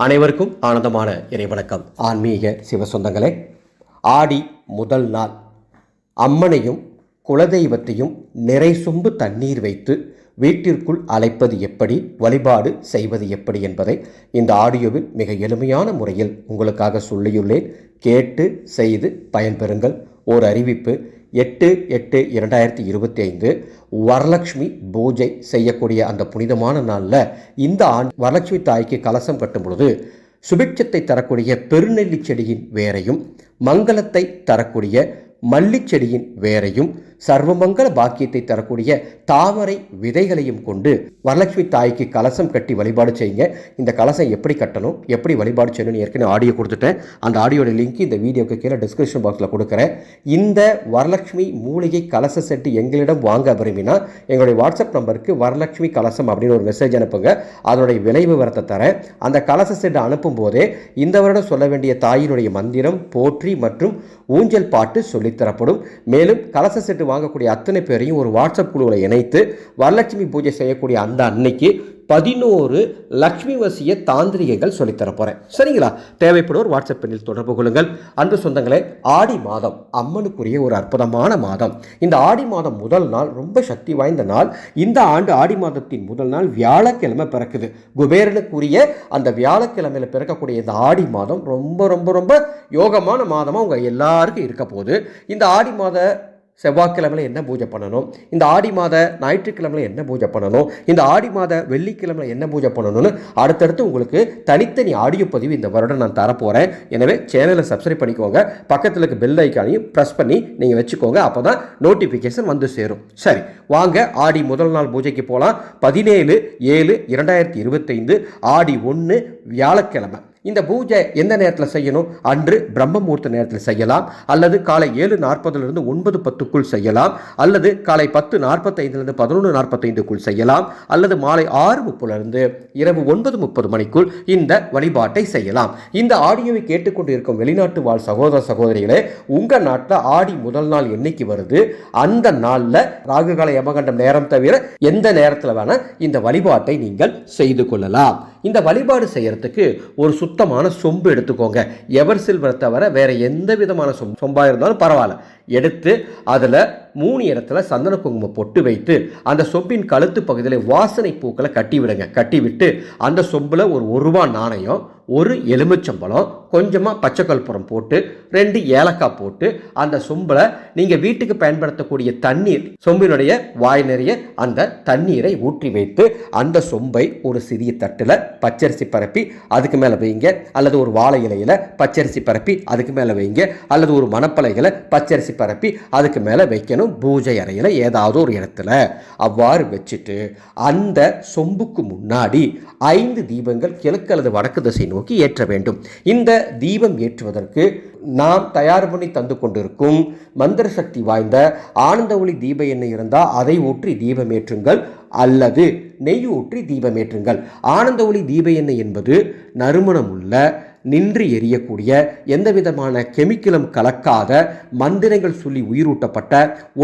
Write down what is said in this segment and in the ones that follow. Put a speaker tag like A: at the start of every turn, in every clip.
A: அனைவருக்கும் ஆனந்தமான இறைவணக்கம் ஆன்மீக சிவசொந்தங்களே ஆடி முதல் நாள் அம்மனையும் குலதெய்வத்தையும் நிறை சொம்பு தண்ணீர் வைத்து வீட்டிற்குள் அழைப்பது எப்படி வழிபாடு செய்வது எப்படி என்பதை இந்த ஆடியோவில் மிக எளிமையான முறையில் உங்களுக்காக சொல்லியுள்ளேன். கேட்டு செய்து பயன்பெறுங்கள். ஓர் அறிவிப்பு எட்டு எட்டு இரண்டாயிரத்தி இருபத்தி ஐந்து வரலட்சுமி பூஜை செய்யக்கூடிய அந்த புனிதமான நாளில் இந்த ஆண் வரலட்சுமி தாய்க்கு கலசம் கட்டும் பொழுது சுபிட்சத்தை தரக்கூடிய பெருநெல்லி செடியின் வேரையும் மங்களத்தை தரக்கூடிய மல்லிச்செடியின் வேரையும் சர்வமங்கல பாக்கியத்தை தரக்கூடிய தாமரை விதைகளையும் கொண்டு வரலட்சுமி தாய்க்கு கலசம் கட்டி வழிபாடு செய்யுங்க. இந்த கலசம் எப்படி கட்டணும் எப்படி வழிபாடு செய்யணும்னு ஏற்கனவே ஆடியோ கொடுத்துட்டேன். அந்த ஆடியோட லிங்க் இந்த வீடியோக்கு கீழே டிஸ்கிரிப்ஷன் பாக்ஸில் கொடுக்குறேன். இந்த வரலட்சுமி மூலிகை கலச செட்டு எங்களிடம் வாங்க விரும்பினா எங்களுடைய வாட்ஸ்அப் நம்பருக்கு வரலட்சுமி கலசம் அப்படின்னு ஒரு மெசேஜ் அனுப்புங்க. அதனுடைய விலை விவரத்தை தரேன். அந்த கலச செட்டு அனுப்பும் போதே இந்த வருடம் சொல்ல வேண்டிய தாயினுடைய மந்திரம் போற்றி மற்றும் ஊஞ்சல் பாட்டு சொல்லி சொல்லித்தரப்படும் மேலும் கலச செட்டு வாங்கக்கூடிய அத்தனை பேரையும் ஒரு வாட்ஸ்அப் குழுவில் இணைத்து வரலட்சுமி பூஜை செய்யக்கூடிய அந்த அன்னைக்கு பதினோரு லக்ஷ்மி வசிய தாந்திரிகைகள் சொல்லித்தர போகிறேன் சரிங்களா? தேவைப்படுவோர் வாட்ஸ்அப் எண்ணில் தொடர்பு கொள்ளுங்கள். அன்பு சொந்தங்களே ஆடி மாதம் அம்மனுக்குரிய ஒரு அற்புதமான மாதம். இந்த ஆடி மாதம் முதல் நாள் ரொம்ப சக்தி வாய்ந்த நாள். இந்த ஆண்டு ஆடி மாதத்தின் முதல் நாள் வியாழக்கிழமை பிறக்குது. குபேரனுக்குரிய அந்த வியாழக்கிழமையில் பிறக்கக்கூடிய இந்த ஆடி மாதம் ரொம்ப ரொம்ப ரொம்ப யோகமான மாதமாக உங்கள் எல்லாருக்கும் இருக்க போகுது. இந்த ஆடி மாத செவ்வாய்க்கிழமையில் என்ன பூஜை பண்ணணும்? இந்த ஆடி மாத ஞாயிற்றுக்கிழமையில் என்ன பூஜை பண்ணணும்? இந்த ஆடி மாத வெள்ளிக்கிழமையில் என்ன பூஜை பண்ணணும்னு அடுத்தடுத்து உங்களுக்கு தனித்தனி ஆடியோ பதிவு இந்த வருடம் நான் தரப்போகிறேன் எனவே சேனலை சப்ஸ்கிரைப் பண்ணிக்கோங்க. பக்கத்தில் இருக்க பெல் ஐக்கானையும் ப்ரெஸ் பண்ணி நீங்கள் வச்சுக்கோங்க. அப்போ தான் நோட்டிஃபிகேஷன் வந்து சேரும். சரி வாங்க ஆடி முதல் நாள் பூஜைக்கு போகலாம் பதினேழு ஏழு இரண்டாயிரத்தி இருபத்தைந்து ஆடி ஒன்று வியாழக்கிழமை. இந்த பூஜை எந்த நேரத்தில் செய்யணும்? அன்று பிரம்ம முகூர்த்த நேரத்தில் செய்யலாம். அல்லது காலை ஏழு நாற்பதுலேருந்து ஒன்பது பத்துக்குள் செய்யலாம். அல்லது காலை பத்து நாற்பத்தைந்துலேருந்து பதினொன்று நாற்பத்தைந்துக்குள் செய்யலாம். அல்லது மாலை ஆறு முப்பதுலேருந்து இரவு ஒன்பது முப்பது மணிக்குள் இந்த வழிபாட்டை செய்யலாம். இந்த ஆடியோவை கேட்டுக்கொண்டு இருக்கும் வெளிநாட்டு வாழ் சகோதர சகோதரிகளே உங்கள் நாட்டில் ஆடி முதல் நாள் என்னைக்கு வருது? அந்த நாளில் ராகுகால யமகண்டம் நேரம் தவிர எந்த நேரத்தில் வேணால் இந்த வழிபாட்டை நீங்கள் செய்து கொள்ளலாம். இந்த வழிபாடு செய்கிறதுக்கு ஒரு சுத்தமான சொம்பு எடுத்துக்கோங்க. எவர் சில்வரை தவிர வேறு எந்த விதமான சொம் சொம்பாக இருந்தாலும் பரவாயில்ல. எடுத்து அதில் மூணு இடத்துல சந்தன குங்குமம் பொட்டு வைத்து அந்த சொம்பின் கழுத்து பகுதியில் வாசனை பூக்களை கட்டி விடுங்க. கட்டி விட்டு அந்த சொம்பில் ஒரு ஒரு ரூபா நாணயம் ஒரு எலுமிச்சம்பழம் கொஞ்சமாக பச்சை கற்பூரம் போட்டு ரெண்டு ஏலக்காய் போட்டு அந்த சொம்பில் நீங்கள் வீட்டுக்கு பயன்படுத்தக்கூடிய தண்ணீர் சொம்பினுடைய வாய் நிறைய அந்த தண்ணீரை ஊற்றி வைத்து அந்த சொம்பை ஒரு சிறிய தட்டில் பச்சரிசி பரப்பி அதுக்கு மேலே வைங்க. அல்லது ஒரு வாழை இலையில் பச்சரிசி பரப்பி அதுக்கு மேலே வைங்க. அல்லது ஒரு மணப்பலைகளை பச்சரிசி பரப்பி அதுக்கு மேலே வைக்கணும். பூஜை அறையில் ஏதாவது ஒரு இடத்துல. அவ்வாறு வச்சுட்டு அந்த சொம்புக்கு முன்னாடி ஐந்து தீபங்கள் கிழக்கு அல்லது வடக்கு திசை நோக்கி ஏற்ற வேண்டும். இந்த தீபம் ஏற்றுவதற்கு நாம் தயார் பண்ணி தந்து கொண்டிருக்கும் மந்திர சக்தி வாய்ந்த ஆனந்த ஒளி தீப எண்ணெய் இருந்தால் அதை ஊற்றி தீபம் ஏற்றுங்கள் அல்லது நெய் ஊற்றி தீபம் ஏற்றுங்கள். ஆனந்த ஒளி தீப எண்ணெய் என்பது நறுமணம் உள்ள நின்று எரியக்கூடிய எந்த விதமான கெமிக்கலும் கலக்காத மந்திரங்கள் சொல்லி உயிரூட்டப்பட்ட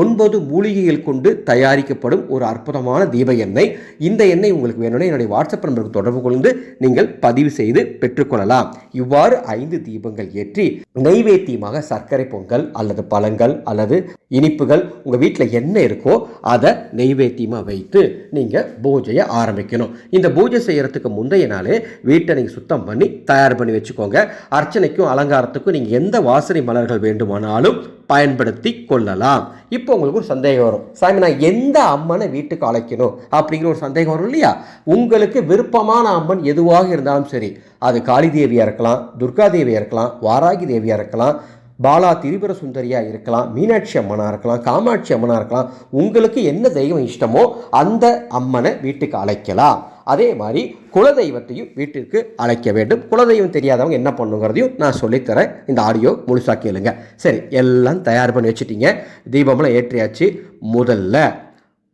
A: ஒன்பது மூலிகைகள் கொண்டு தயாரிக்கப்படும் ஒரு அற்புதமான தீப எண்ணெய். இந்த எண்ணெய் உங்களுக்கு வேணும்னா என்னுடைய வாட்ஸ்அப் நம்பருக்கு தொடர்பு கொண்டு நீங்கள் பதிவு செய்து பெற்றுக்கொள்ளலாம். இவ்வாறு ஐந்து தீபங்கள் ஏற்றி நெய்வேத்தியமாக சர்க்கரை பொங்கல் அல்லது பழங்கள் அல்லது இனிப்புகள் உங்கள் வீட்டில் என்ன இருக்கோ அதை நெய்வேத்தியமாக வைத்து நீங்கள் பூஜையை ஆரம்பிக்கணும். இந்த பூஜை செய்கிறதுக்கு முந்தைய நாளே வீட்டை நீங்கள் சுத்தம் பண்ணி தயார் பண்ணி வச்சுக்கோங்க. அர்ச்சனைக்கும் அலங்காரத்துக்கும் நீங்கள் எந்த வாசனை மலர்கள் வேண்டுமானாலும் பயன்படுத்தி கொள்ளலாம். இப்போ உங்களுக்கு ஒரு சந்தேகம் வரும். சாமி நான் எந்த அம்மனை வீட்டுக்கு அழைக்கணும்? அப்படிங்கிற ஒரு சந்தேகம் வரும் இல்லையா? உங்களுக்கு விருப்பமான அம்மன் எதுவாக இருந்தாலும் சரி அது காளி தேவியாக இருக்கலாம் துர்கா தேவியாக இருக்கலாம் வாராகி தேவியாக இருக்கலாம் பாலா திரிபுர சுந்தரியாக இருக்கலாம் மீனாட்சி அம்மனாக இருக்கலாம் காமாட்சி அம்மனாக இருக்கலாம் உங்களுக்கு என்ன தெய்வம் இஷ்டமோ அந்த அம்மனை வீட்டுக்கு அழைக்கலாம். அதே மாதிரி குலதெய்வத்தையும் வீட்டிற்கு அழைக்க வேண்டும். குலதெய்வம் தெரியாதவங்க என்ன பண்ணுங்கிறதையும் நான் சொல்லித்தரேன். இந்த ஆடியோ முழுசாக கேளுங்க. சரி எல்லாம் தயார் பண்ணி வச்சுட்டீங்க. தீபம்லாம் ஏற்றியாச்சு. முதல்ல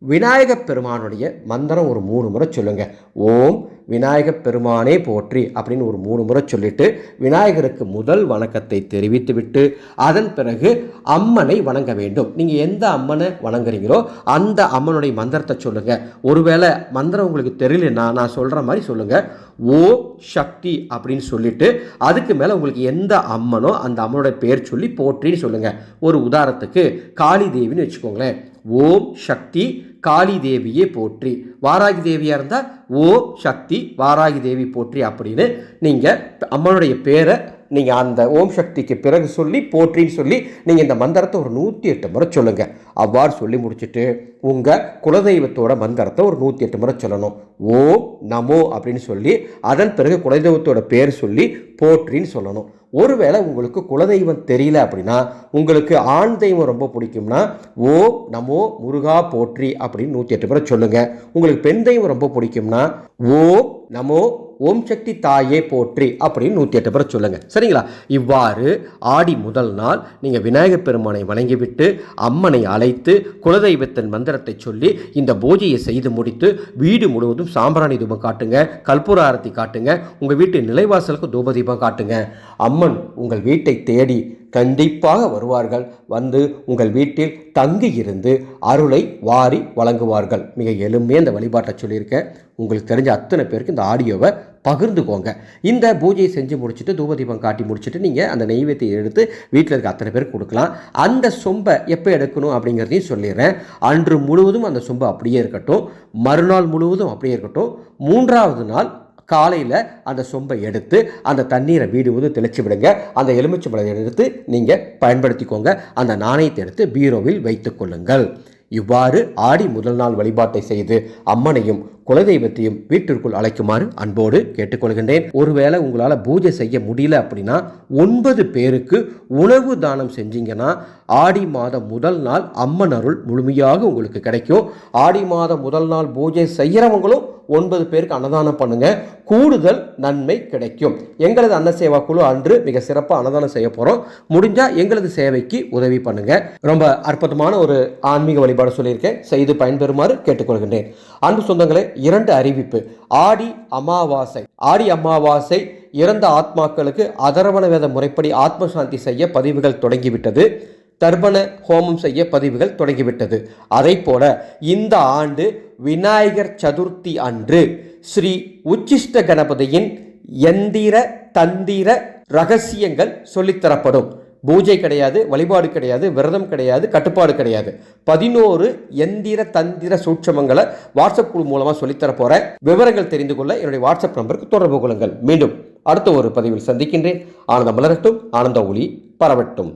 A: விநாயகப் பெருமானுடைய மந்திரம் ஒரு மூணு முறை சொல்லுங்க. ஓம் விநாயகப் பெருமானே போற்றி அப்படின்னு ஒரு மூணு முறை சொல்லிட்டு விநாயகருக்கு முதல் வணக்கத்தை தெரிவித்துவிட்டு அதன் பிறகு அம்மனை வணங்க வேண்டும். நீங்கள் எந்த அம்மனை வணங்குறீங்களோ அந்த அம்மனுடைய மந்திரத்தை சொல்லுங்கள் ஒருவேளை மந்திரம் உங்களுக்கு தெரியலன்னா நான் சொல்கிற மாதிரி சொல்லுங்கள் ஓ சக்தி அப்படின்னு சொல்லிட்டு அதுக்கு மேலே உங்களுக்கு எந்த அம்மனோ அந்த அம்மனோட பேர் சொல்லி போற்றின்னு சொல்லுங்கள் ஒரு உதாரணத்துக்கு காளி தேவின்னு வச்சுக்கோங்களேன். ஓம் சக்தி காளி தேவியே போற்றி. வாராகி தேவியாக இருந்தால் ஓ சக்தி வாராகி தேவி போற்றி அப்படின்னு நீங்கள் அம்மனுடைய பேரை நீங்கள் அந்த ஓம் சக்திக்கு பிறகு சொல்லி போற்றின்னு சொல்லி நீங்கள் இந்த மந்திரத்தை ஒரு நூற்றி எட்டு முறை சொல்லுங்கள் அவ்வாறு சொல்லி முடிச்சுட்டு உங்கள் குலதெய்வத்தோட மந்திரத்தை ஒரு நூற்றி எட்டு முறை சொல்லணும். ஓம் நமோ அப்படின்னு சொல்லி அதன் பிறகு குலதெய்வத்தோட பேர் சொல்லி போற்றின்னு சொல்லணும். ஒருவேளை உங்களுக்கு குலதெய்வம் தெரியல அப்படின்னா உங்களுக்கு ஆண் தெய்வம் ரொம்ப பிடிக்கும்னா ஓ நமோ முருகா போற்றி அப்படின்னு நூற்றி எட்டு முறை சொல்லுங்கள் உங்களுக்கு பெண் தெய்வம் ரொம்ப பிடிக்கும்னா ஓ நமோ ஓம் சக்தி தாயே போற்றி அப்படின்னு நூற்றி எட்டு பேரை சொல்லுங்கள் சரிங்களா? இவ்வாறு ஆடி முதல் நாள் நீங்கள் விநாயகர் பெருமானை வணங்கிவிட்டு அம்மனை அழைத்து குலதெய்வத்தின் மந்திரத்தை சொல்லி இந்த பூஜையை செய்து முடித்து வீடு முழுவதும் சாம்பிராணி தூபம் காட்டுங்க கற்பூர ஆரத்தி காட்டுங்க உங்கள் வீட்டு நிலைவாசலுக்கு தூப தீபம் காட்டுங்க. அம்மன் உங்கள் வீட்டை தேடி கண்டிப்பாக வருவார்கள். வந்து உங்கள் வீட்டில் தங்கி இருந்து அருளை வாரி வழங்குவார்கள். மிக எளிமையாக இந்த வழிபாட்டை சொல்லியிருக்கேன் உங்களுக்கு தெரிஞ்ச அத்தனை பேருக்கு இந்த ஆடியோவை பகிர்ந்துக்கோங்க. இந்த பூஜையை செஞ்சு முடிச்சுட்டு தூபதீபம் காட்டி முடிச்சுட்டு நீங்கள் அந்த நெய்வேத்தியை எடுத்து வீட்டில் இருக்க அத்தனை பேருக்கு கொடுக்கலாம். அந்த சொம்பை எப்போ எடுக்கணும் அப்படிங்கிறதையும் சொல்லிடுறேன். அன்று முழுவதும் அந்த சொம்பை அப்படியே இருக்கட்டும். மறுநாள் முழுவதும் அப்படியே இருக்கட்டும். மூன்றாவது நாள் காலையில் அந்த சொம்பை எடுத்து அந்த தண்ணீரை வீடு வந்து தெளிச்சு விடுங்க. அந்த எலுமிச்சம்பழத்தை எடுத்து நீங்கள் பயன்படுத்திக்கோங்க. அந்த நாணயத்தை எடுத்து பீரோவில் வைத்து கொள்ளுங்கள். இவ்வாறு ஆடி முதல் நாள் வழிபாட்டை செய்து அம்மனையும் குலதெய்வத்தையும் வீட்டிற்குள் அழைக்குமாறு அன்போடு கேட்டுக்கொள்கின்றேன். ஒருவேளை உங்களால் பூஜை செய்ய முடியல அப்படின்னா ஒன்பது பேருக்கு உணவு தானம் செஞ்சீங்கன்னா ஆடி மாதம் முதல் நாள் அம்மன் அருள் முழுமையாக உங்களுக்கு கிடைக்கும். ஆடி மாதம் முதல் நாள் பூஜை செய்கிறவங்களும் ஒன்பது பேருக்கு அன்னதானம் பண்ணுங்க. கூடுதல் நன்மை கிடைக்கும். எங்களது அன்ன சேவா குழு அன்று மிக சிறப்பாக அன்னதானம் செய்ய போகிறோம் முடிஞ்சால் எங்களது சேவைக்கு உதவி பண்ணுங்க. ரொம்ப அற்புதமான ஒரு ஆன்மீக வழிபாடு சொல்லியிருக்கேன். செய்து பயன்பெறுமாறு கேட்டுக்கொள்கின்றேன். அன்பு சொந்தங்களே இரண்டு அறிவிப்பு. ஆடி அமாவாசை. ஆடி அமாவாசை இறந்த ஆத்மாக்களுக்கு அதரவண வேத முறைப்படி ஆத்ம சாந்தி செய்ய பதிவுகள் தொடங்கிவிட்டது. தர்ப்பண ஹோமம் செய்ய பதிவுகள் தொடங்கிவிட்டது. அதை போல இந்த ஆண்டு விநாயகர் சதுர்த்தி அன்று ஸ்ரீ உச்சிஷ்ட கணபதியின் எந்திர தந்திர ரகசியங்கள் சொல்லித்தரப்படும். பூஜை கிடையாது வழிபாடு கிடையாது விரதம் கிடையாது கட்டுப்பாடு கிடையாது. பதினோரு எந்திர தந்திர சூட்சமங்களை வாட்ஸ்அப் குழு மூலமாக சொல்லித்தர போகிற விவரங்கள் தெரிந்து கொள்ள என்னுடைய வாட்ஸ்அப் நம்பருக்கு தொடர்பு கொள்ளுங்கள். மீண்டும் அடுத்த ஒரு பதிவில் சந்திக்கின்றேன். ஆனந்தம் மலரட்டும் ஆனந்த ஒளி பரவட்டும்.